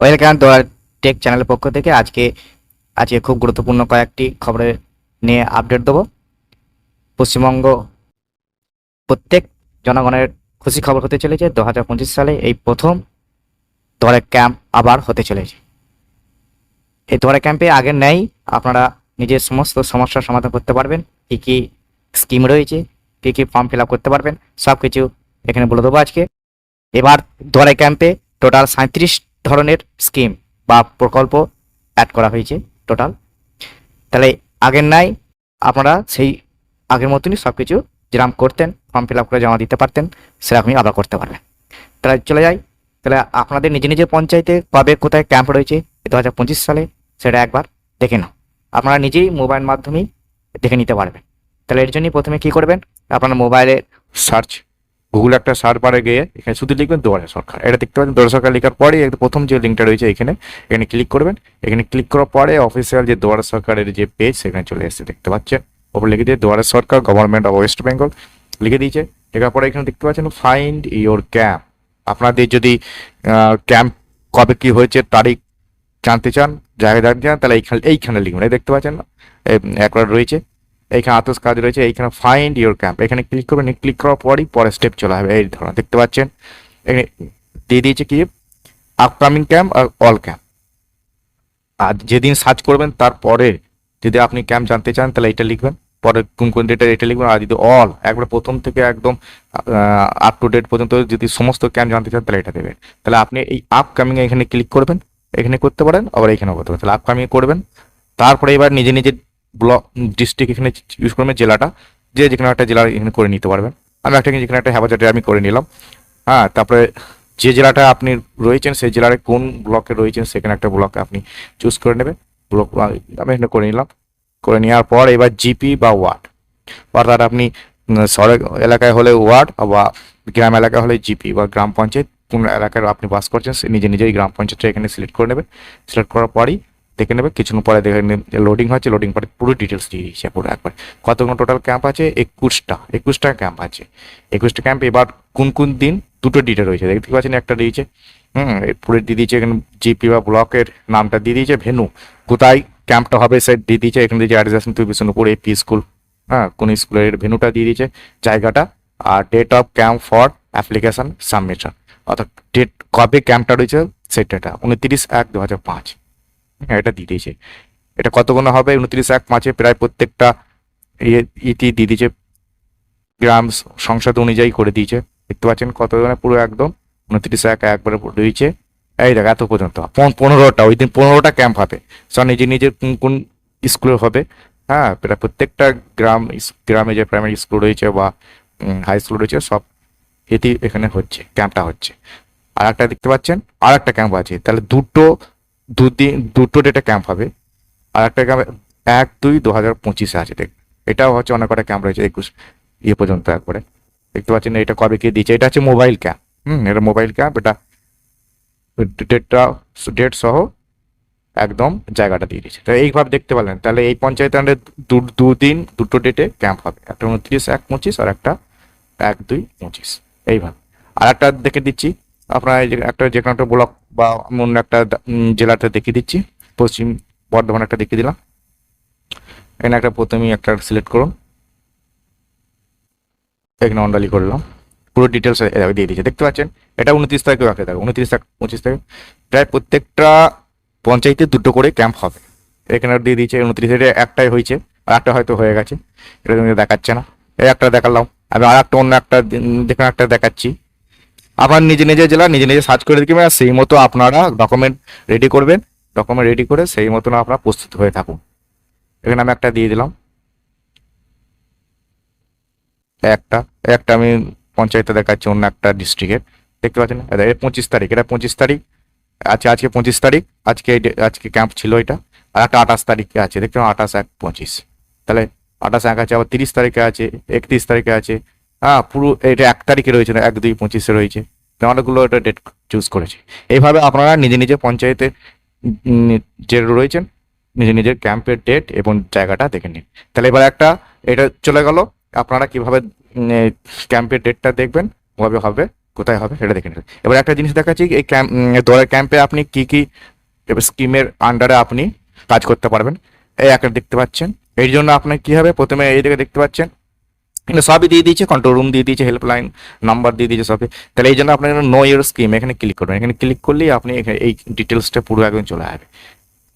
Welcome দোয়ার take চ্যানেলের পক্ষ থেকে আজকে আজকে খুব গুরুত্বপূর্ণ কয়েকটি খবরের নিয়ে আপডেট দেবো। পশ্চিমবঙ্গ, প্রত্যেক জনগণের খুশি খবর হতে চলেছে, দু হাজার পঁচিশ সালে এই প্রথম দোয়ারে ক্যাম্প আবার হতে চলেছে। এই দোয়ারে ক্যাম্পে আগে নেই, আপনারা নিজের সমস্ত সমস্যার সমাধান করতে পারবেন, কী কী স্কিম রয়েছে, কী কী ফর্ম ফিল করতে পারবেন সব কিছু এখানে বলে দেবো আজকে। এবার দোয়ারে ক্যাম্পে টোটাল সাঁত্রিশ ধরনের স্কিম বা প্রকল্প অ্যাড করা হয়েছে টোটাল তাহলে আগের নাই, আপনারা সেই আগের মতনই সব কিছু যেরকম করতেন ফর্ম ফিল আপ করে জমা দিতে পারতেন, সেরকমই আবার করতে পারবেন। তাহলে চলে যাই, তাহলে আপনাদের নিজে নিজে পঞ্চায়েতে কবে কোথায় ক্যাম্প রয়েছে দু হাজার পঁচিশ সালে সেটা একবার দেখে নাও। আপনারা নিজেই মোবাইল মাধ্যমেই দেখে নিতে পারবেন। তাহলে এর জন্যই প্রথমে কি করবেন, আপনার মোবাইলে সার্চ গুগল একটা সার্চ বারে গিয়ে এখানে শুধু লিখবেন দুয়ারে সরকার। এটা দেখতে পাচ্ছেন দুয়ারে সরকার লেখার পরে প্রথম যে লিঙ্কটা রয়েছে এখানে এখানে ক্লিক করবেন। এখানে ক্লিক করার পরে অফিসিয়াল যে দুয়ারে সরকারের যে পেজ সেখানে চলে এসেছে, দেখতে পাচ্ছেন। ওপর লিখে দিয়ে Duare Sarkar government of West Bengal লিখে দিয়েছে। লেখার পরে এখানে দেখতে পাচ্ছেন ফাইন্ড ইওর ক্যাম্প আপনাদের যদি ক্যাম্প কবে কি হয়েছে, তারিখ জানতে চান, জায়গা জানতে চান, তাহলে এইখানে এইখানে লিখবেন এই দেখতে পাচ্ছেন একবার রয়েছে। এইখানে আতস কাজ রয়েছে, এইখানে ফাইন্ড ইওর ক্যাম্প এখানে ক্লিক করবেন ক্লিক করার পরই পরের স্টেপ চলে হবে এই ধরনের দেখতে পাচ্ছেন? এখানে দিয়ে দিয়েছে কি? আপকামিং ক্যাম্প আর অল ক্যাম্প আর যেদিন সার্চ করবেন তারপরে যদি আপনি ক্যাম্প জানতে চান, তাহলে এটা লিখবেন। পরে কোন কোন ডেটে এটা লিখবেন। আর যদি অল একবার প্রথম থেকে একদম আপ টু ডেট পর্যন্ত যদি সমস্ত ক্যাম্প জানতে চান, তাহলে এটা দেবেন। তাহলে আপনি এই আপকামিং এখানে ক্লিক করবেন। এখানে করতে পারেন, আবার এখানেও করতে পারেন। তাহলে আপকামিং করবেন। তারপরে এবার নিজে নিজে ব্লক, ডিস্ট্রিক্ট এখানে ইউজ করবেন, জেলাটা। যে যেখানে একটা জেলা এখানে করে নিতে পারবেন। আমি একটা যেখানে একটা হ্যাবাজাটে আমি করে নিলাম। হ্যাঁ তারপরে যে জেলাটা আপনি রয়েছেন, সেই জেলার কোন ব্লকে রয়েছেন, সেখানে একটা ব্লকে আপনি চুজ করে নেবেন। ব্লক আমি এখানে করে নিলাম। করে নেওয়ার পর এবার জিপি বা ওয়ার্ড। অর্থাৎ আপনি শহর এলাকায় হলে ওয়ার্ড বা গ্রাম এলাকায় হলে জিপি বা গ্রাম পঞ্চায়েত। কোন এলাকায় আপনি বাস করছেন, সে নিজে নিজেই গ্রাম পঞ্চায়েতটা এখানে সিলেক্ট করে নেবে সিলেক্ট করার পরই দেখে নেবে, কিছুক্ষণ পরে দেখে নেবে লোডিং হচ্ছে লোডিং পরে পুরো ডিটেলস দিয়ে দিচ্ছে পুরো একবার। কতগুলো টোটাল ক্যাম্প আছে? একুশটা একুশটা ক্যাম্প আছে। একুশটা ক্যাম্প এবার কোন কোন দিন? দুটো ডিটেল রয়েছে। দেখতে পাচ্ছেন একটা দিয়েছে, হুম পুরো দিয়ে দিয়েছে এখানে জিপি বা ব্লকের নামটা দিয়ে দিয়েছে ভেনু কোথায় ক্যাম্পটা হবে সে দিয়ে দিয়েছে, এখানে দিয়েছে অ্যাডজাস্ট তুই বিষ্ণুপুর এপি স্কুল হ্যাঁ কোন স্কুলের ভেনুটা দিয়ে দিয়েছে, জায়গাটা, আর date of camp for application submission অর্থাৎ ডেট কবে ক্যাম্পটা রয়েছে সেটাটা উনত্রিশ এক দু হাজার পাঁচ। হ্যাঁ এটা দিয়ে দিয়েছে এটা কতগুলো হবে? উনত্রিশ এক পাঁচে প্রায় প্রত্যেকটা ইতি দিয়ে দিয়েছে গ্রাম সংসদ অনুযায়ী করে দিয়েছে। দেখতে পাচ্ছেন কতজনে পুরো একদম উনত্রিশ এক একবারে রয়েছে এই দেখ, এত পর্যন্ত। পন- পনেরোটা, ওই দিন পনেরোটা ক্যাম্প হবে। সব নিজে নিজের কোন কোন স্কুলে হবে। হ্যাঁ প্রায় প্রত্যেকটা গ্রাম গ্রামে যে প্রাইমারি স্কুল রয়েছে বা হাই স্কুল রয়েছে, সব এটি এখানে হচ্ছে ক্যাম্পটা হচ্ছে। আর একটা দেখতে পাচ্ছেন? আর একটা ক্যাম্প আছে। তাহলে দুটো দুদিন, দুটো ডেটে ক্যাম্প হবে। আর একটা ক্যাম্প এক, দুই দু হাজার পঁচিশে আছে দেখ এটাও হচ্ছে অনেক কটা ক্যাম্প রয়েছে একুশ ইয়ে পর্যন্ত একবারে। দেখতে পাচ্ছেন এটা কবে কে দিয়েছে? এটা হচ্ছে মোবাইল ক্যাম্প হুম, এটা মোবাইল ক্যাম্প এটা ডেটটা ডেট সহ একদম জায়গাটা দিয়ে দিয়েছে। তো এইভাবে দেখতে পারলেন। তাহলে এই পঞ্চায়েত আন্ডারে দু- দুদিন, দুটো ডেটে ক্যাম্প হবে। একটা উনত্রিশ, এক পঁচিশ, আর একটা এক, দুই, পঁচিশ। এইভাবে। আর একটা দেখে দিচ্ছি আপনার এই যে একটা যে কোনো একটা ব্লক বা অন্য একটা জেলাতে দেখিয়ে দিচ্ছি। পশ্চিম বর্ধমান একটা দেখিয়ে দিলাম। এখানে একটা প্রথমেই একটা সিলেক্ট করুন। এখানে অন্ডালি করলাম পুরো ডিটেলস দিয়ে দিয়েছে দেখতে পাচ্ছেন, এটা উনত্রিশ তারিখে রাখতে থাকবে উনত্রিশ তারিখ, পঁচিশ তারিখ। প্রায় প্রত্যেকটা পঞ্চায়েতে দুটো করে ক্যাম্প হবে। এখানে দিয়ে দিয়েছে উনত্রিশ। একটাই হয়েছে। আর একটা হয়তো হয়ে গেছে। এটা তুমি দেখাচ্ছে না। এই একটা দেখালাম। আমি আর একটা অন্য একটা দেখুন, একটা দেখাচ্ছি। আবার নিজে নিজে জেলা, নিজে নিজে সার্চ করে দিবেন আর সেই মতো আপনারা ডকুমেন্ট রেডি করবেন। ডকুমেন্ট রেডি করে সেই মতন আপনারা প্রস্তুত হয়ে থাকুন। এখানে আমি একটা দিয়ে দিলাম। একটা একটা আমি পঞ্চায়েতে দেখাচ্ছি, অন্য একটা ডিস্ট্রিক্টের দেখতে পাচ্ছেন? এটা পঁচিশ তারিখ, এটা পঁচিশ তারিখ আছে আজকে পঁচিশ তারিখ, আজকে আজকে ক্যাম্প ছিল এটা। আর একটা আঠাশ তারিখে আছে, দেখতে পাবেন আঠাশ এক পঁচিশ। তাহলে আঠাশ এক আছে, আবার তিরিশ তারিখে আছে, একত্রিশ তারিখে আছে হ্যাঁ পুরো এটা এক তারিখে রয়েছে না, এক দুই পঁচিশে রয়েছে। অনেকগুলো এটা ডেট চুজ করেছে। এইভাবে আপনারা নিজে নিজে পঞ্চায়েতে যে রয়েছেন, নিজে নিজের ক্যাম্পের ডেট এবং জায়গাটা দেখে নিন। তাহলে এবার একটা এটা চলে গেল, আপনারা কীভাবে ক্যাম্পের ডেটটা দেখবেন ওভাবে হবে, কোথায় হবে সেটা দেখে নেবেন এবার একটা জিনিস দেখাচ্ছি, এই ক্যাম্প দোয়ারের ক্যাম্পে আপনি কি কি স্কিমের আন্ডারে আপনি কাজ করতে পারবেন, এই একটা দেখতে পাচ্ছেন। এই জন্য আপনার কি হবে প্রথমে এই দিকে দেখতে পাচ্ছেন এখানে সবই দিয়ে দিয়েছে কন্ট্রোল রুম দিয়ে দিয়েছে হেল্পলাইন নাম্বার দিয়ে দিয়েছে সবই। তাহলে এই জন্য আপনার নো ইয়ার স্কিম এখানে ক্লিক করবেন। এখানে ক্লিক করলেই আপনি এখানে এই ডিটেলসটা পুরো একদম চলে আসবে।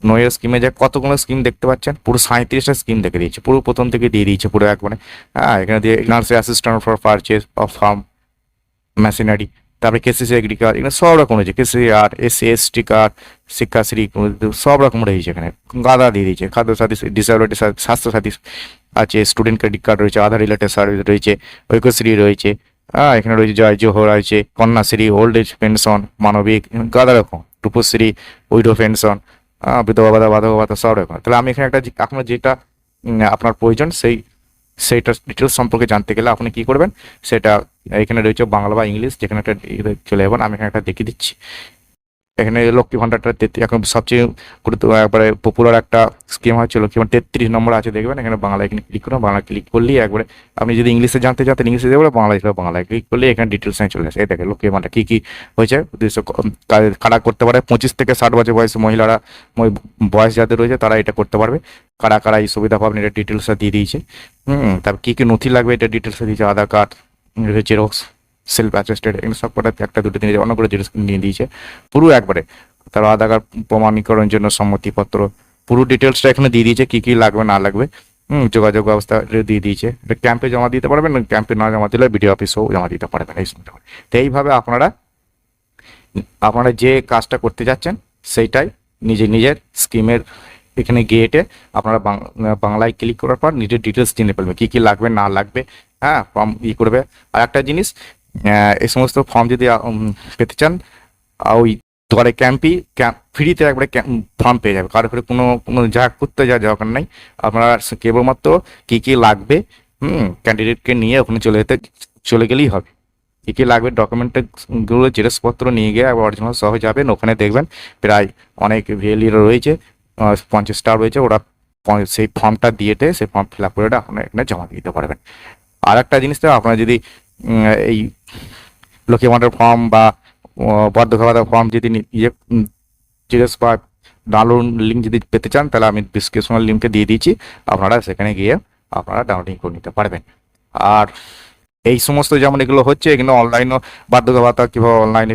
নো ইয়ার স্কিমে যে কতগুলো স্কিম দেখতে পাচ্ছেন, পুরো সাঁত্রিশটা স্কিম দেখে দিয়েছে। পুরো প্রথম থেকে দিয়ে দিয়েছে, পুরো একবারে হ্যাঁ এখানে দিয়ে nursery assistant for purchase of farm machinery তারপরে কেসিসি এগ্রি কার্ড এখানে সব রকম রয়েছে। কেসি আর এসসি, এসটি কার্ড শিক্ষাশ্রী সব রকম রয়েছে এখানে। গাদা দিয়ে দিয়েছে, খাদ্য সাথী ডিসেবিলিটি স্বাস্থ্য সাথী আছে স্টুডেন্ট ক্রেডিট কার্ড রয়েছে আধার রিলেটেড সার্ভিস রয়েছে, ঐক্যশ্রী রয়েছে হ্যাঁ এখানে রয়েছে জয় জোহর রয়েছে কন্যাশ্রী ওল্ড এজ পেনশন মানবিক, গাদা রকম, রূপশ্রী উইডো পেনশন বিধবা ভাতা বাধবা ভাতা সব রকম। তাহলে আমি এখানে একটা আপনার যেটা আপনার প্রয়োজন, সেই সেইটা ডিটেলস সম্পর্কে জানতে গেলে আপনি কি করবেন? সেটা এখানে রয়েছে বাংলা বা ইংলিশ যেখানে একটা চলে যাবেন আমি এখানে একটা দেখিয়ে দিচ্ছি। এখানে লক্ষ্মী ভান্ডারটা তেত্রিশ, এখন সবচেয়ে গুরুত্ব, একবারে পপুলার একটা স্কিম হচ্ছে লক্ষ্মী ভান্ডার তেত্রিশ নম্বর আছে, দেখবেন? এখানে বাংলায় এখানে ক্লিক করুন বাংলা ক্লিক করলেই একবারে আপনি যদি ইংলিশে জানতে চান, ইংলিশে যাবে বাংলায় যাবে বাংলায় ক্লিক করলে এখানে ডিটেলস চলে আসে। এই দেখেন লক্ষ্মী ভান্ডার কী কী হয়েছে? কারা করতে পারে? পঁচিশ থেকে ষাট বছর বয়সী মহিলারা বয়স যাদের রয়েছে, তারা এটা করতে পারবে। কারা কারা এই সুবিধা পাবেন, এটা ডিটেলসটা দিয়ে দিয়েছে। হুম, তারপর কী কী নথি লাগবে, এটা ডিটেলসটা দিয়েছে, Aadhaar card xerox self attested এগুলো সব কটা একটা দুটো তিনটে অনেকগুলো জিনিস নিয়ে দিয়েছে। পুরো একবারে। তার আধার কার্ড প্রমাণীকরণের জন্য সম্মতিপত্র, পুরো ডিটেলসটা এখানে দিয়ে দিয়েছে, কী কী লাগবে, না লাগবে। হুম, যোগাযোগ ব্যবস্থা দিয়ে দিয়েছে। ক্যাম্পে জমা দিতে পারবেন ক্যাম্পে না জমা দিলে বিডিও অফিসেও জমা দিতে পারবেন, এই তো এইভাবে আপনারা আপনারা যে কাজটা করতে যাচ্ছেন, সেইটাই নিজে নিজের স্কিমের এখানে গিয়েটে আপনারা বাংলায় ক্লিক করার পর নিজের ডিটেলস জেনে ফেলবেন কী কী লাগবে, না লাগবে হ্যাঁ ফর্ম ই করবে। আর একটা জিনিস এই সমস্ত ফর্ম যদি পেতে চান ওই দুয়ারে ক্যাম্পই ক্যাম্প ফ্রিতে একবারে ফর্ম পেয়ে যাবে। কারও করে কোনো কোনো যা করতে যা দরকার নাই। আপনারা কেবলমাত্র কী কী লাগবে হুম ক্যান্ডিডেটকে নিয়ে ওখানে চলে যেতে চলে গেলেই হবে। কী কী লাগবে ডকুমেন্টগুলো জেরক্সপত্র নিয়ে গিয়ে আবার অরিজিনাল সহ যাবেন ওখানে দেখবেন প্রায় অনেক ভেলিরা রয়েছে আহ, পঞ্চাশটা রয়েছে ওরা সেই ফর্মটা দিয়েতে সেই ফর্ম ফিল আপ করে এখানে জমা দিতে পারবেন। আর একটা জিনিস তো আপনারা যদি এই লক্ষ্মী ভাণ্ডার ফর্ম বা বদ্ধখাতা ফর্ম যদি ইয়ে জিজ্ঞেস বা ডাউনলোড লিঙ্ক যদি পেতে চান, তাহলে আমি ডিসক্রিপশনাল লিঙ্কে দিয়ে দিয়েছি। আপনারা সেখানে গিয়ে আপনারা ডাউনলোডিং করে নিতে পারবেন। আর এই সমস্ত যেমন এগুলো হচ্ছে, এগুলো অনলাইনও বার্ধক্য ভাতা কীভাবে অনলাইনে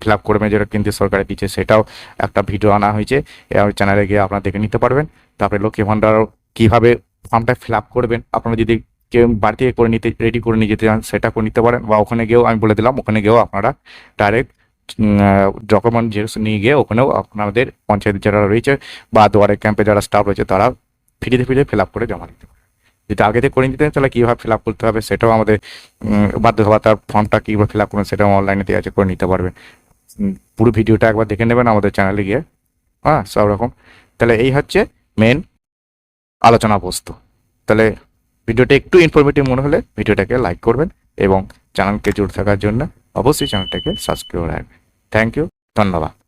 ফিল আপ করবেন, যেটা কেন্দ্রীয় সরকারের দিচ্ছে, সেটাও একটা ভিডিও আনা হয়েছে। আমার চ্যানেলে গিয়ে আপনারা দেখে নিতে পারবেন। তারপরে লক্ষ্মী ভাণ্ডার কীভাবে ফর্মটা ফিল আপ করবেন, আপনারা যদি কেউ বাড়ি থেকে করে নিতে রেডি করে নিয়ে যেতে চান, সেটা করে নিতে পারেন। বা ওখানে গিয়েও আমি বলে দিলাম, ওখানে গিয়েও আপনারা ডাইরেক্ট ডকুমেন্ট জেরক্স নিয়ে গিয়ে ওখানেও আপনাদের পঞ্চায়েত যারা রয়েছে বা দুয়ারে ক্যাম্পে যারা স্টাফ রয়েছে, তারা ফ্রিতে ফ্রিতে ফিল আপ করে জমা দিতে যদি আগে থেকে করে নিতে তাহলে কীভাবে ফিল আপ করতে হবে সেটাও আমাদের ভাতার ফর্মটা কীভাবে ফিল আপ করবেন সেটাও অনলাইনে দেওয়া আছে, করে নিতে পারবেন। পুরো ভিডিওটা একবার দেখে নেবেন আমাদের চ্যানেলে গিয়ে। হ্যাঁ সব রকম। তাহলে এই হচ্ছে মেন আলোচনা বস্তু। তাহলে ভিডিওটা একটু ইনফরমেটিভ মনে হলে ভিডিওটাকে লাইক করবেন এবং চ্যানেলকে জুড়ে থাকার জন্য অবশ্যই চ্যানেলটাকে সাবস্ক্রাইব রাখবেন। থ্যাংক ইউ ধন্যবাদ।